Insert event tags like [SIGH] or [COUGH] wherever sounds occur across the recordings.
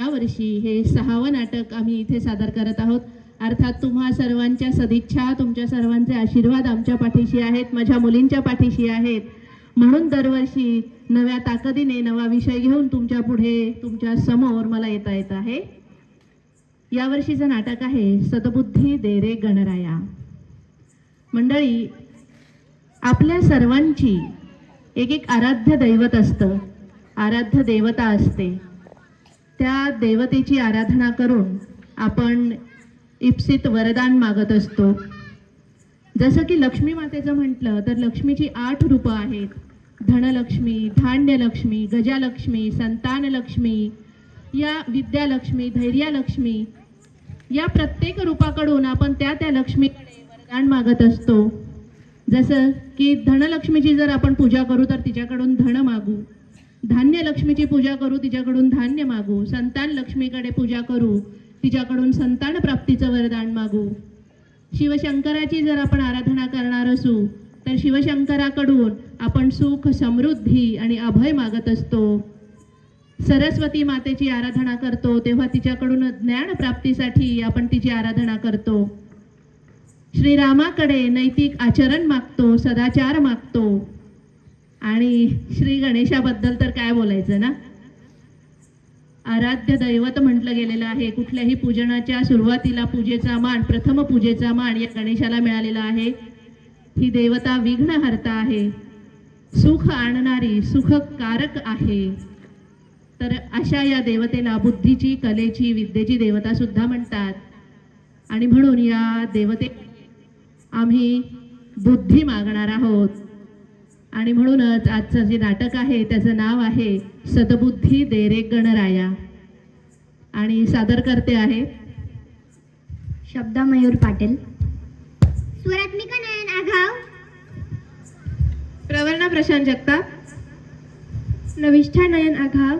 यावर्षी हे सहावं नाटक आम्ही इथे सादर करत आहोत. अर्थात तुम्हा सर्वांच्या सदिच्छा तुमच्या सर्वांचे आशीर्वाद आमच्या पाठीशी आहेत माझ्या मुलींच्या पाठीशी आहेत. म्हणून दरवर्षी नव्या ताकदीने नवा विषय घेऊन तुमच्यापुढे तुमच्यासमोर मला येता येत आहे. यावर्षीचं नाटक आहे सदबुद्धी दे रे गणराया. मंडळी आपल्या सर्वांची एक एक आराध्य दैवत असतं. आराध्य देवता असते. त्या देवतेची आराधना करून आपण इप्सित वरदान मागत असतो. जसं की लक्ष्मी मातेचं म्हटलं तर लक्ष्मीची आठ रूपं आहेत. धनलक्ष्मी धान्यलक्ष्मी गजालक्ष्मी संतानलक्ष्मी या विद्यालक्ष्मी धैर्यालक्ष्मी या प्रत्येक रूपाकडून आपण त्या त्या लक्ष्मीकडे वरदान मागत असतो. जसं की धनलक्ष्मीची जर आपण पूजा करू तर तिच्याकडून धन मागू. धान्य लक्ष्मीची पूजा करू तिच्याकडून धान्य मागू. संतान लक्ष्मीकडे पूजा करू तिच्याकडून संतान प्राप्तीचं वरदान मागू. शिवशंकराची जर आपण आराधना करणार असू तर शिवशंकराकडून आपण सुख समृद्धी आणि अभय मागत असतो. सरस्वती मातेची आराधना करतो तेव्हा तिच्याकडून ज्ञान प्राप्तीसाठी आपण तिची आराधना करतो. श्रीरामाकडे नैतिक आचरण मागतो सदाचार मागतो. आणि श्री गणेशाबद्दल तर काय बोलायचं ना? आराध्य दैवत म्हटलं गेलेलं आहे. कुठल्याही पूजनाच्या सुरुवातीला पूजेचा मान प्रथम पूजेचा मान या गणेशाला मिळालेला आहे. ही देवता विघ्नहर्ता आहे. सुख आणणारी सुखकारक आहे. तर अशा या देवतेला बुद्धीची कलेची विद्येची देवता सुद्धा म्हणतात. आणि म्हणून या देवते आम्ही बुद्धी मागणार आहोत. आणि म्हणूनच आजचं जे नाटक आहे त्याचं नाव आहे सदबुद्धी देरे गणराया. आणि सादर करते आहे शब्दा मयूर पाटील. स्वरात्मिका नयन आघाव. प्रवर्णा प्रशांत जगताप. नविष्ठा नयन आघाव.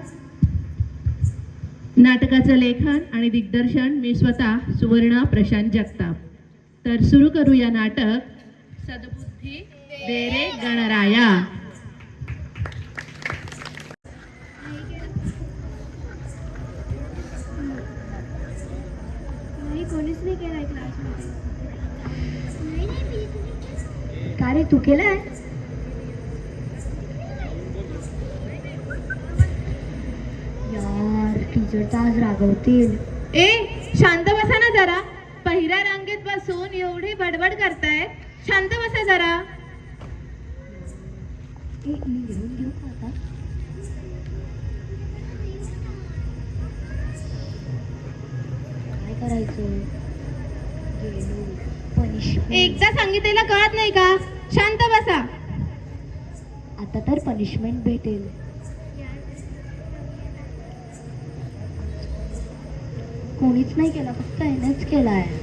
नाटकाचं लेखन आणि दिग्दर्शन मी स्वतः सुवर्णा प्रशांत जगताप. तर सुरू करूया नाटक. सदबुद्धी देरे गणराया. नाही कोणीच नाही केलाय क्लासमध्ये का रे तू केलाय? यार टीचर तर आज रागवतील. ए शांत बसा ना जरा. पहिल्या रांगेत बसून एवढी बडबड करताय. शांत बसा जरा. काय करायचं? एकदा सांगितलेलं कळत नाही का? शांत बसा. आता तर पनिशमेंट भेटेल. कोणीच नाही केला फक्त यानेच केला आहे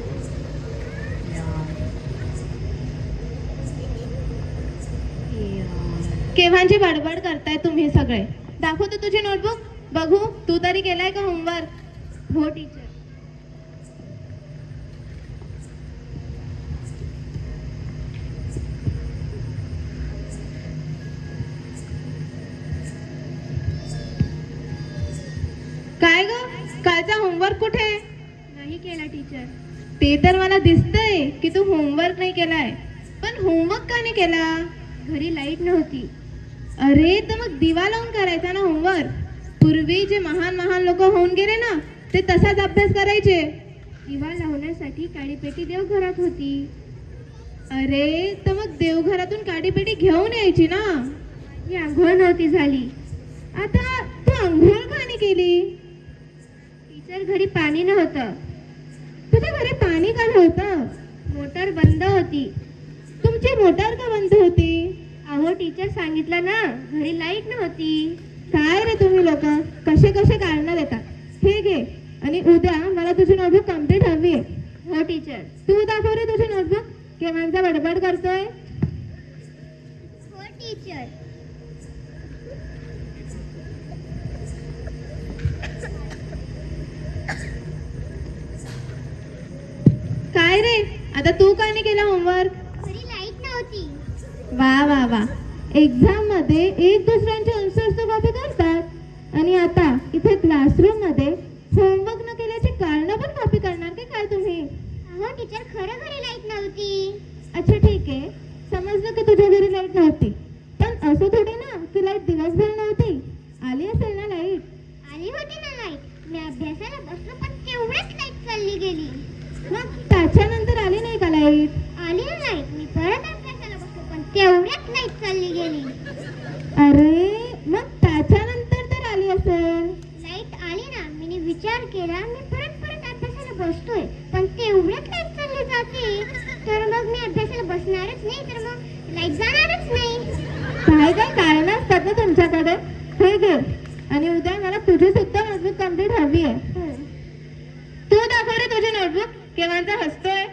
केव्हांची बडबड करताय तुम्ही सगळे? दाखवतो तुझी नोटबुक बघू तू तरी केलाय का होमवर्क हो टीचर काय ग? कालचा होमवर्क कुठे? नाही टीचर ते तर मला दिसतंय की तू होमवर्क नाही केलाय. पण होमवर्क का नाही केला? घरी लाइट नव्हती. अरे तर मग दिवा लावून करायचा ना होमवर्क पूर्वी जे महान महान लोक होऊन गेले ना ते तसाच अभ्यास करायचे. दिवा लावण्यासाठी काळीपेटी देवघरात होती. अरे तर मग देवघरातून काडीपेटी घेऊन यायची ना? ही आंघोळ नव्हती झाली. आता तू आंघोळ का नाही केली? टीचर घरी पाणी नव्हतं. तुझ्या घरी पाणी का नव्हतं? मोटर बंद होती. तुमची मोटार का बंद होती? अहो टीचर सांगितलं ना घरी लाइट नव्हती. काय रे तुम्ही लोक? कसे कसे कारण देतात हे घे. आणि उद्या मला तुझी नोटबुक कंप्लीट हवी आहे. हो टीचर तू दाखव रे तुझी नोटबुक केव्हांचा बडबड करतोय? हो टीचर काय रे? आता तू का नाही केला होमवर्क घरी लाइट नव्हती. वा वा वा. एक्झाममध्ये एक दुसऱ्यांचे आन्सर्स तर कॉपी करतात. आणि आता इथे क्लासरूममध्ये होमवर्क न केल्याची कारण पण कॉपी करणार की काय तुम्ही? हो टीचर खरं घरी लाइट नव्हती. अच्छा ठीक आहे. समजलं की तुझ्या घरी लाइट नव्हती. पण असं थोडी ना की लाइट दिवसभर नव्हती. आली असेल ना लाइट आली होती ना लाइट मी अभ्यासाला बसलो पण तेवढ्याच लाइट चालली गेली. मग त्याच्यानंतर आली नाही का लाइट? आली लाइट मी परत अभ्यासाला बसलो पण तेवढ्याच लाइट चालली गेली. अरे मग त्याच्यानंतर तर आली असेल. लाइट आली ना मी विचार केला मी परत परत अभ्यासाला बसतोय पण तेवढ्याच लाइट चालली जाते. तर मग मी अभ्यासाला बसणारच नाही तर मग लाइट जाणारच नाही. काय काय कारण असतात ना तुमच्याकडे. हे घे. आणि उद्या मला तुझी सुद्धा नोटबुक कंप्लीट हवी आहे. तू दाखव रे तुझी नोटबुक केव्हाचा हसतोय?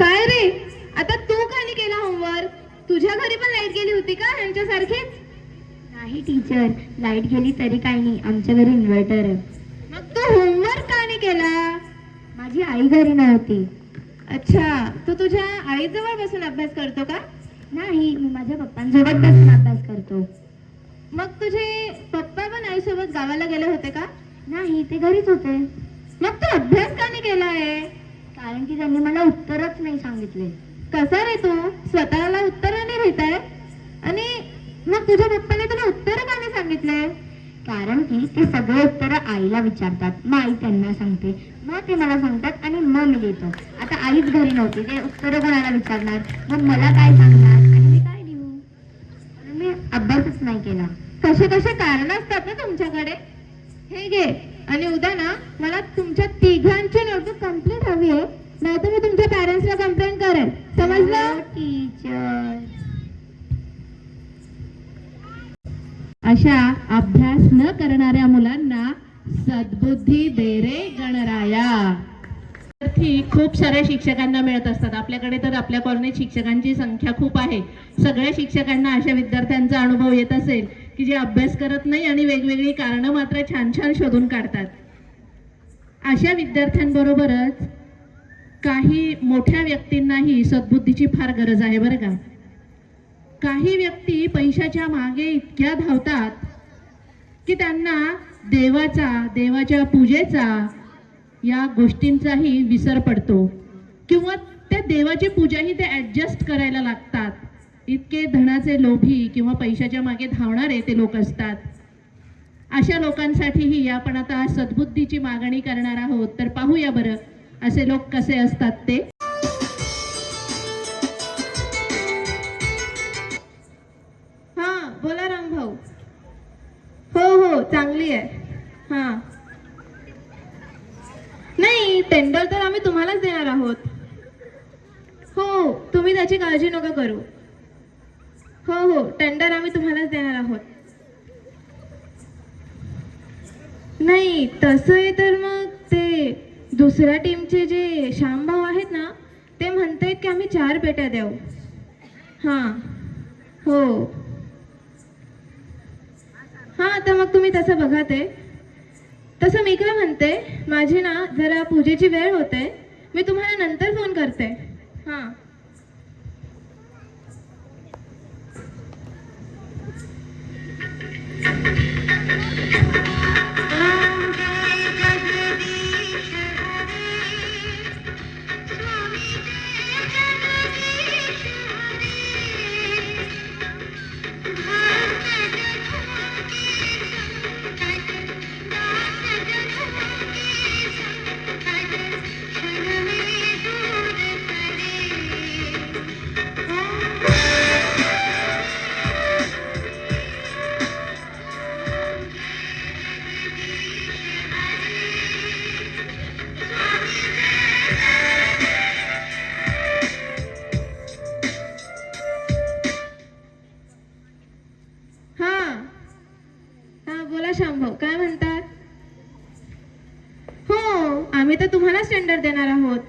काय रे? आता तू नाही केला होमवर्क तुझ्या घरी पण लाइट गेली होती का यांच्यासारखीच नाही टीचर लाइट गेली तरी काही नाही. आमच्या घरी इन्व्हर्टर आहे. मग तू होमवर्क का नाही केला? माझी आई घरी नव्हती. अच्छा. तू तुझ्या आईजवळ बसून अभ्यास करतो का? नाही मी माझ्या पप्पांसोबत बसून अभ्यास करतो. मग तुझे पप्पा पण आईसोबत गावाला गेले होते का? नाही ते घरीच होते. मग तू अभ्यास का नाही केलाय? कारण की त्यांनी मला उत्तरच नाही सांगितले. कसा रे तू? स्वतःला उत्तर नाही लिहित आहे आणि मग तुझ्या पप्पाने तुला उत्तर का नाही सांगितले? कारण की ते सगळे उत्तर आईला विचारतात. मग आई त्यांना सांगते. मग ते मला सांगतात आणि मग मी लिहितो आता आईच घरी नव्हती ते उत्तर कोणाला विचारणार? मग मला काय सांगणार आणि मी काय लिहू म्हणून मी अभ्यासच नाही केला. कसे कसे कारण असतात ना तुमच्याकडे? हे घे. आणि उद्या ना मला तुमच्या तिघांची नोटबुक कंप्लीट हवी आहे. नाहीतर मी तुमच्या पॅरेंट्सला कंप्लेंट करेन. समजलं? टीचर अशा अभ्यास न करणाऱ्या मुलांना सद्बुद्धी दे रे गणराया. खूप साऱ्या शिक्षकांना मिळत असतात. आपल्याकडे तर आपल्या कॉलनीत शिक्षकांची संख्या खूप आहे. सगळ्या शिक्षकांना अशा विद्यार्थ्यांचा अनुभव येत असेल की जे अभ्यास करत नाही आणि वेगवेगळी कारणं मात्र छान छान शोधून काढतात. अशा विद्यार्थ्यांबरोबरच काही मोठ्या व्यक्तींनाही सद्बुद्धीची फार गरज आहे बरं का. काही व्यक्ती पैशाच्या मागे इतक्या धावतात की त्यांना देवाचा देवाच्या पूजेचा या गोष्टींचाही विसर पडतो. किंवा त्या देवाची पूजाही ते ऍडजस्ट करायला लागतात. इतके धनाचे लोभी किंवा पैशाच्या मागे धावणारे ते लोक असतात. अशा लोकांसाठीही आपण आता सद्बुद्धीची मागणी करणार आहोत. तर पाहूया बरं असे लोक कसे असतात ते. हा बोला राम भाऊ हो हो चांगली आहे. हा. टेंडर तर आम्ही तुम्हालाच देणार आहोत. हो तुम्ही त्याची काळजी नका करू. हो हो टेंडर आम्ही तुम्हालाच देणार आहोत. नाही तसं आहे तर मग ते दुसऱ्या टीमचे जे श्यामभाऊ आहेत ना ते म्हणतायत की आम्ही चार पेट्या देऊ. हां हो. हां तर मग तुम्ही तसं बघा ते. तसं मी काय म्हणते माझी ना जरा पूजेची वेळ होते मी तुम्हाला नंतर फोन करते. हां. हां हां काय म्हणतात? हो आम्ही तर तुम्हालाच टेंडर देणार आहोत.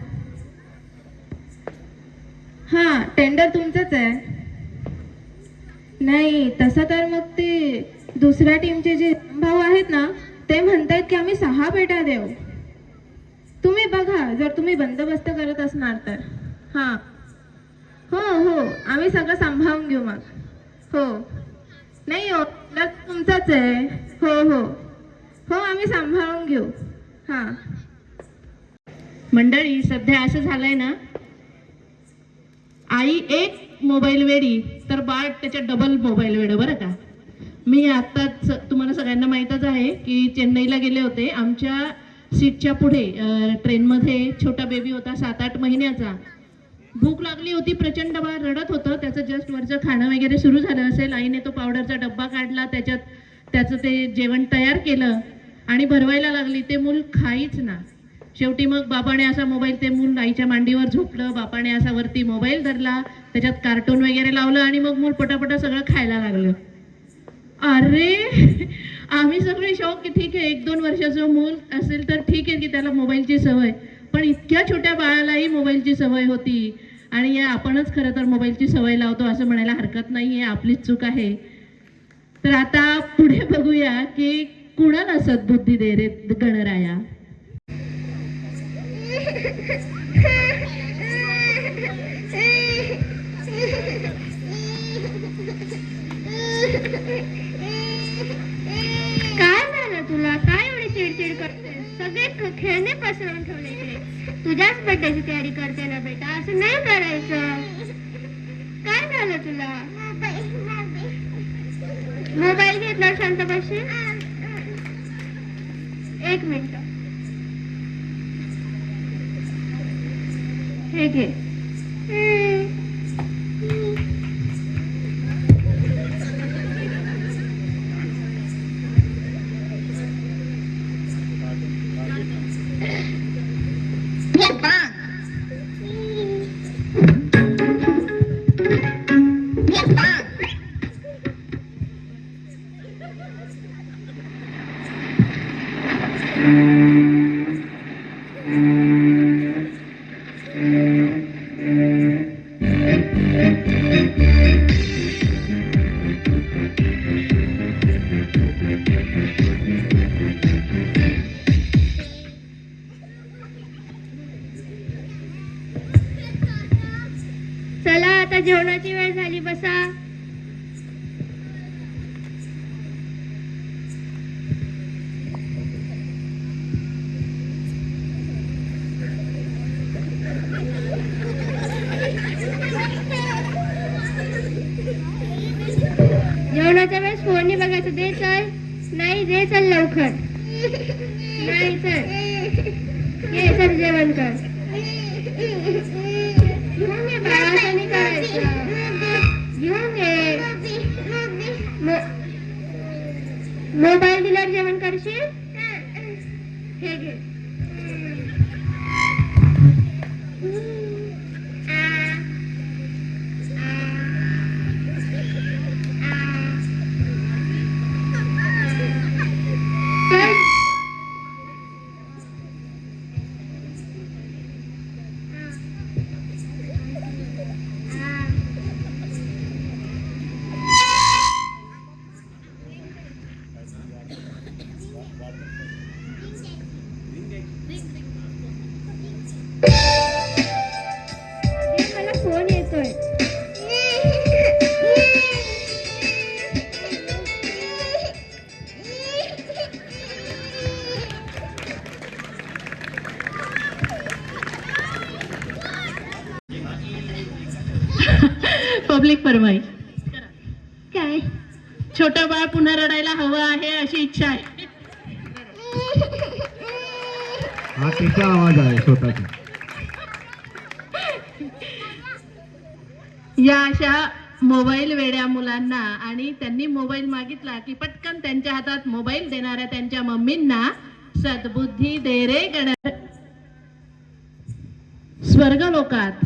हा टेंडर तुमचंच आहे. नाही तसं तर मग ते दुसऱ्या टीमचे जे भाऊ आहेत ना ते म्हणतायत की आम्ही सहा पेट्या देऊ. तुम्ही बघा जर तुम्ही बंदोबस्त करत असणार तर. हां. हो हो आम्ही सगळं सांभाळून घेऊ मग. हो. नाही हो तुमचाच आहे. हो हो. हो आम्ही सांभाळून घेऊ. हां. मंडळी सध्या असं झालंय ना आई एक मोबाईल वेडी तर बाळ त्याच्या डबल मोबाईल वेड बरं का? मी आत्ताच तुम्हाला सगळ्यांना माहीतच आहे की चेन्नईला गेले होते. आमच्या सीटच्या पुढे ट्रेनमध्ये छोटा बेबी होता सात आठ महिन्याचा. भूक लागली होती प्रचंड बाळ रडत होतं. त्याचं जस्ट वरचं खाणं वगैरे सुरू झालं असेल. आईने तो पावडरचा डब्बा काढला त्याच्यात त्याचं ते जेवण तयार केलं आणि भरवायला लागली ते मूल खाईच ना. शेवटी मग बापाने असा मोबाईल ते मूल आईच्या मांडीवर झोपलं बापाने असा वरती मोबाईल धरला त्याच्यात कार्टून वगैरे लावलं आणि मग मूल पटापटा सगळं खायला लागलं. अरे आम्ही सगळे शौक की ठीक आहे एक दोन वर्षाचं मूल असेल तर ठीक आहे की त्याला मोबाईलची सवय. पण इतक्या छोट्या बाळालाही मोबाईलची सवय होती. आणि या आपणच खरं तर मोबाईलची सवय लावतो असं म्हणायला हरकत नाही आहे आपलीच चूक आहे. तर आता पुढे बघूया की कुणाला सद्बुद्धी दे रे गणराया? काय झालं तुला? काय एवढी चिडचिड करते सगळे खेळणे पसरवून ठेवले तुझ्याच बड्डेची तयारी करते ना बेटा. असं नाही करायचं. काय झालं तुला? ভালোবাসা Música मोबाईल दिल्यावर जेवण करशील? हे. घे. पब्लिक फरमाई काय? छोटं बाळ पुन्हा रडायला हवं आहे अशी इच्छा आहे. हा तिचा आवाज आहे स्वतःचा. या अशा मोबाईल वेड्या मुलांना आणि त्यांनी मोबाईल मागितला की पटकन त्यांच्या हातात मोबाईल देणाऱ्या त्यांच्या मम्मींना सद्बुद्धी दे रे गण स्वर्गलोकात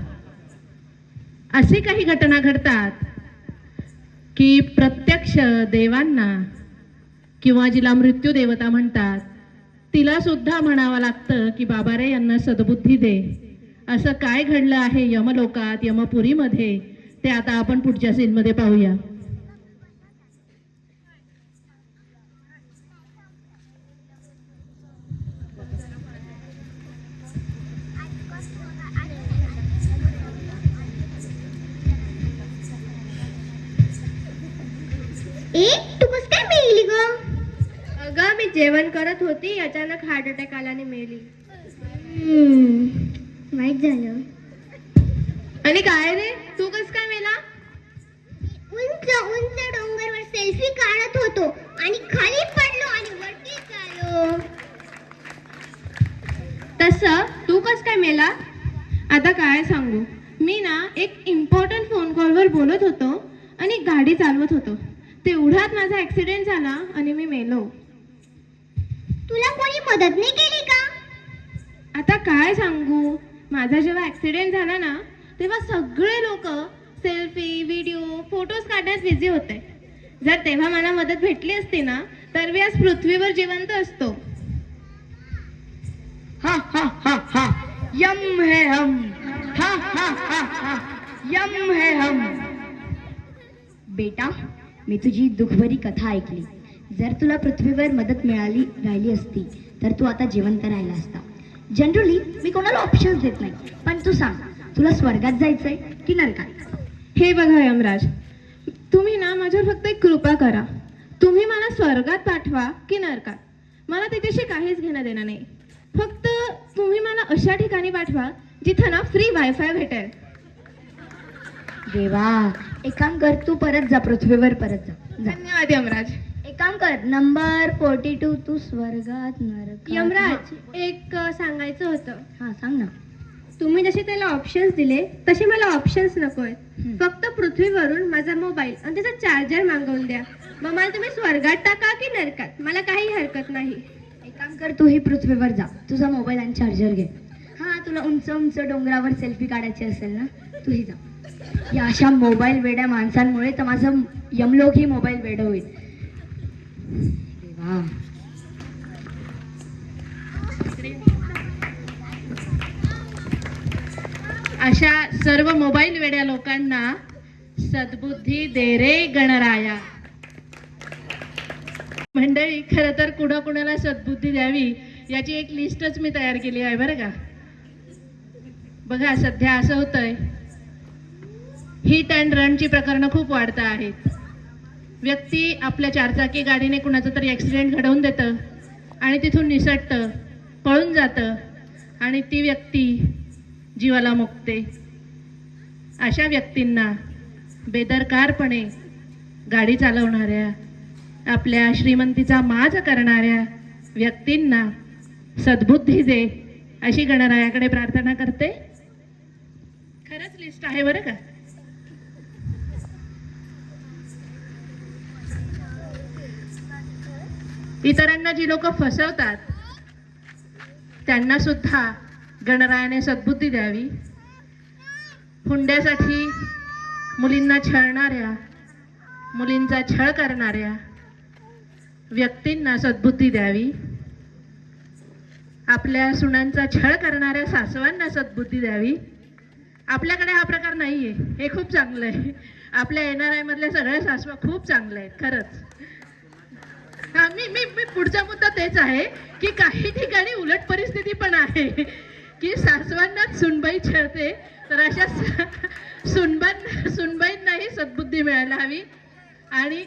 असे काही घटना घडतात की प्रत्यक्ष देवांना किंवा जिला मृत्यू देवता म्हणतात तिला सुद्धा म्हणावं लागतं की बाबा रे यांना सद्बुद्धी दे. असं काय घडलं आहे यमलोकात यमपुरीमध्ये? ते आता आपण पुढच्या सीनमध्ये पाहूया. जेवण करत होती अचानक हार्ट अटॅक आला आणि मेली वाईट झालं. आणि काय रे? तू कस काय मेला? उंच उंच डोंगरवर सेल्फी काढत होतो आणि खाली पडलो आणि वरती आलो तसं तू कस काय मेला? आता काय सांगू? मी ना एक इम्पॉर्टंट फोन कॉलवर बोलत होतो आणि गाडी चालवत होतो. तेवढ्यात माझा ऍक्सिडेंट झाला आणि मी मेलो. तुला कोणी मदत नाही केली का? आता काय सांगू? माझा जेव्हा ऍक्सिडेंट झाला ना तेव्हा सगळे लोक सेल्फी व्हिडिओ फोटोज काढण्यात बिझी होते. जर तेव्हा मला मदत भेटली असती ना तर मी आज पृथ्वीवर जिवंत असतो. हा हा हा हा. यम है हम. हा हा हा हा. यम है हम. बेटा मी तुझी दुखभरी कथा ऐकली. जर तुला पृथ्वीवर मदत मिळाली राहिली असती तर तू आता जिवंत राहिला असता. जनरली मी कोणाला ऑप्शन्स देत नाही पण तू सांग तुला स्वर्गात जायचंय की नरकात? हे बघा यमराज तुम्ही ना माझ्यावर फक्त एक कृपा करा. तुम्ही मला स्वर्गात पाठवा की नरकात? मला त्याच्याशी काहीच घेणं देणं नाही. फक्त तुम्ही मला अशा ठिकाणी पाठवा जिथं ना फ्री वायफाय भेटेल. देवा एक काम कर तू परत जा पृथ्वीवर परत जा. धन्यवाद यमराज. काम कर. नंबर फोर्टी टू तू स्वर्गात नरकात यमराज एक सांगायचं होतं. हा सांग ना. तुम्ही जसे त्याला ऑप्शन्स दिले तसे मला ऑप्शन्स नको आहेत. फक्त पृथ्वीवरून माझा मोबाईल आणि त्याचा चार्जर मागवून द्या. मग मला तुम्ही स्वर्गात टाका की नरकात? मला काही हरकत नाही. एक काम कर तू ही पृथ्वीवर जा. तुझा मोबाईल आणि चार्जर घे. हा तुला उंच उंच डोंगरावर सेल्फी काढायची असेल ना तूही जा. या अशा मोबाईल वेड्या माणसांमुळे तर माझं यमलोक ही मोबाईल वेड होईल. अशा सर्व मोबाईल वेड्या लोकांना सद्बुद्धी दे रे गणराया. मंडळी खरं तर कुणाकुणाला सद्बुद्धी द्यावी याची एक लिस्टच मी तयार केली आहे बरं का? बघा सध्या असं होतंय. हिट अँड रनची प्रकरणं खूप वाढत आहेत. व्यक्ती आपल्या चारचाकी गाडीने कुणाचा तरी ॲक्सिडेंट घडवून देतं आणि तिथून निसटतं पळून जातं आणि ती व्यक्ती जीवाला मुकते. अशा व्यक्तींना बेदरकारपणे गाडी चालवणाऱ्या आपल्या श्रीमंतीचा माज करणाऱ्या व्यक्तींना सद्बुद्धी दे अशी गणरायाकडे प्रार्थना करते. खरंच लिस्ट आहे बरं का? इतरांना जी लोक फसवतात त्यांना सुद्धा गणरायाने सद्बुद्धी द्यावी. हुंड्यासाठी मुलींना छळणाऱ्या मुलींचा छळ करणाऱ्या व्यक्तींना सद्बुद्धी द्यावी. आपल्या सुनांचा छळ करणाऱ्या सासवांना सद्बुद्धी द्यावी. आपल्याकडे हा प्रकार नाही आहे हे खूप चांगलं आहे. आपल्या एन आर आयमधल्या सगळ्या सासवा खूप चांगल्या आहेत खरंच. मी मी मी पुढचा मुद्दा तेच आहे की काही ठिकाणी उलट परिस्थिती पण आहे की सासवांनाच सुनबाई छळते तर अशा सुनबांना सुनबाईंनाही सद्बुद्धी मिळायला हवी. आणि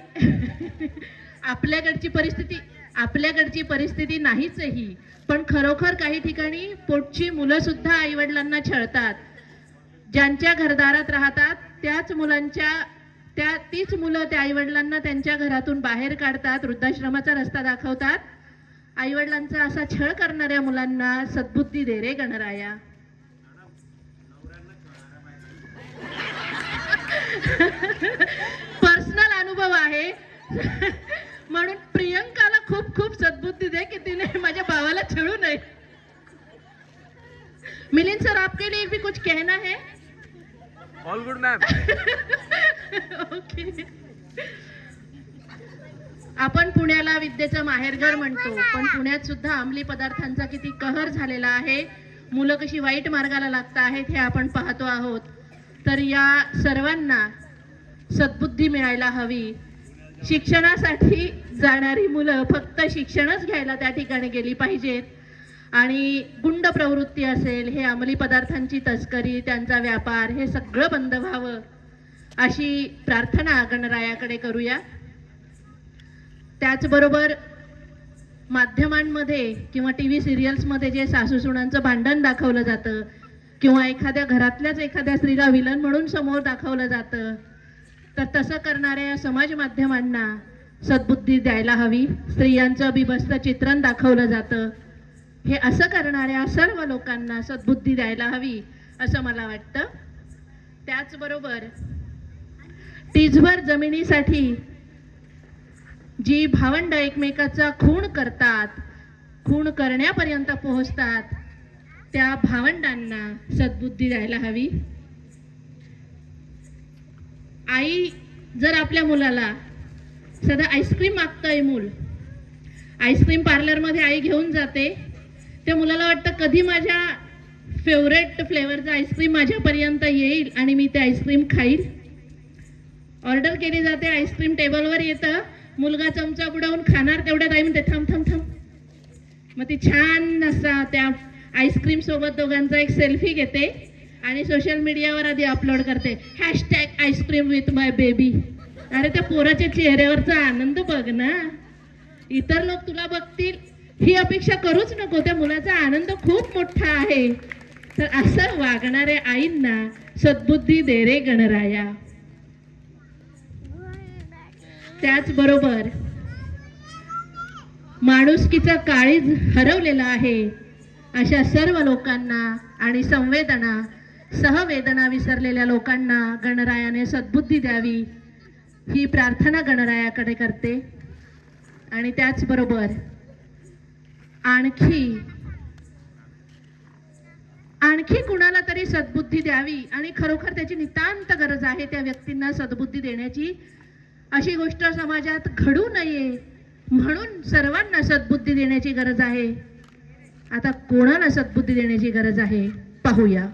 आपल्याकडची परिस्थिती आपल्याकडची परिस्थिती नाहीच ही पण खरोखर काही ठिकाणी पोटची मुलं सुद्धा आईवडिलांना छळतात. ज्यांच्या घरदारात राहतात त्याच मुलांच्या त्या तीच मुलं त्या आईवडिलांना त्यांच्या घरातून बाहेर काढतात वृद्धाश्रमाचा रस्ता दाखवतात. आईवडिलांचा असा छळ करणाऱ्या मुलांना सद्बुद्धी दे रे गणराया. [LAUGHS] पर्सनल अनुभव आहे. [LAUGHS] म्हणून प्रियंकाला खूप खूप सद्बुद्धी दे की तिने माझ्या भावाला छळू नये. मिलिंद सर आपके लिए भी कुछ कहना है? ऑल गुड मॅम आपण पुण्याला विद्येचं माहेरघर म्हणतो पण पुण्यात सुद्धा अंमली पदार्थांचा किती कहर झालेला आहे. मुलं कशी वाईट मार्गाला लागत आहेत हे आपण पाहतो आहोत. तर या सर्वांना सद्बुद्धी मिळायला हवी. शिक्षणासाठी जाणारी मुलं फक्त शिक्षणच घ्यायला त्या ठिकाणी गेली पाहिजेत. आणि गुंड प्रवृत्ती असेल हे अंमली पदार्थांची तस्करी त्यांचा व्यापार हे सगळं बंद व्हावं अशी प्रार्थना गणरायाकडे करूया. त्याचबरोबर माध्यमांमध्ये किंवा टी व्ही सिरियल्समध्ये जे सासूसुणांचं भांडण दाखवलं जातं किंवा एखाद्या घरातल्याच एखाद्या स्त्रीला विलन म्हणून समोर दाखवलं जातं तर तसं करणाऱ्या समाज माध्यमांना सद्बुद्धी द्यायला हवी. स्त्रियांचं बिभस्त चित्रण दाखवलं जातं. हे असं करणाऱ्या सर्व लोकांना सद्बुद्धी द्यायला हवी असं मला वाटतं. त्याचबरोबर टीजभर जमिनीसाठी जी भावंड एकमेकाचा खून करतात खून करण्यापर्यंत पोहोचतात त्या भावंडांना सद्बुद्धी द्यायला हवी. आई जर आपल्या मुलाला सदा आईस्क्रीम मागतंय मूल आईस्क्रीम पार्लरमध्ये आई घेऊन जाते त्या मुलाला वाटतं कधी माझ्या फेवरेट फ्लेवरचं आईस्क्रीम माझ्यापर्यंत येईल आणि मी ते आईस्क्रीम खाईल? ऑर्डर केली जाते आईस्क्रीम टेबलवर येतं. मुलगा चमचा बुडवून खाणार तेवढ्या टाईम ते थांब थांब थांब. मग ती छान असा त्या आईस्क्रीमसोबत दोघांचा एक सेल्फी घेते आणि सोशल मीडियावर आधी अपलोड करते. Hashtag ice cream with my baby अरे त्या पोराच्या चेहऱ्यावरचा आनंद बघ ना. इतर लोक तुला बघतील. ही अपेक्षा करूच नको. त्या मुलाचा आनंद खूप मोठा आहे. तर असं वागणाऱ्या आईंना सद्बुद्धी दे रे गणराया. त्याचबरोबर माणुसकीचा काळीज हरवलेला आहे. अशा सर्व लोकांना आणि संवेदना सहवेदना विसरलेल्या लोकांना गणरायाने सद्बुद्धी द्यावी. ही प्रार्थना गणरायाकडे करते. आणि त्याचबरोबर आणखी. आणखी कुणाला तरी सद्बुद्धी द्यावी आणि खरोखर त्याची नितांत गरज आहे त्या व्यक्तींना सद्बुद्धी देण्याची अशी गोष्ट समाजात घडू नये म्हणून सर्वांना सद्बुद्धी देण्याची गरज आहे. आता कोणाला सद्बुद्धी देण्याची गरज आहे? पाहूया.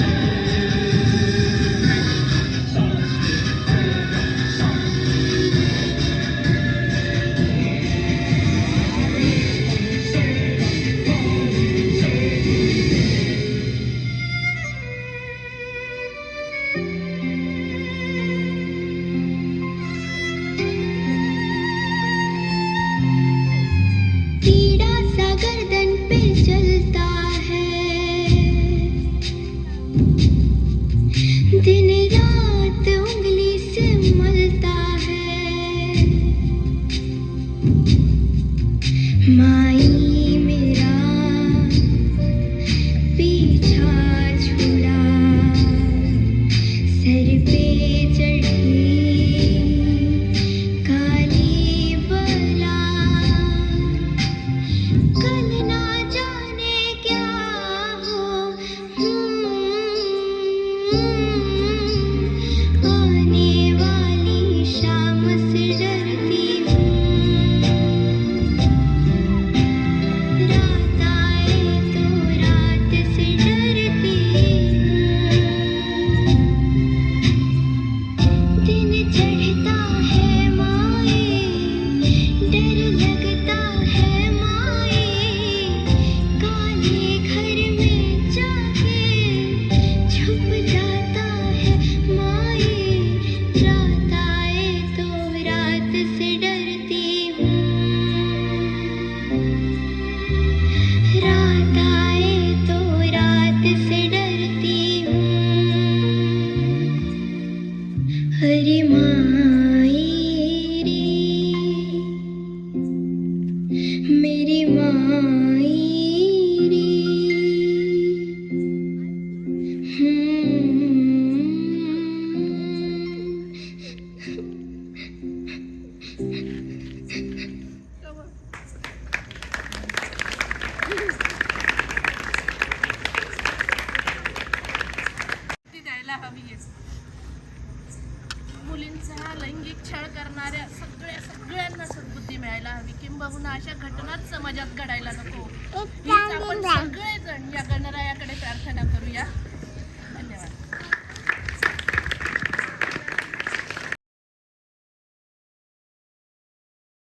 Peace.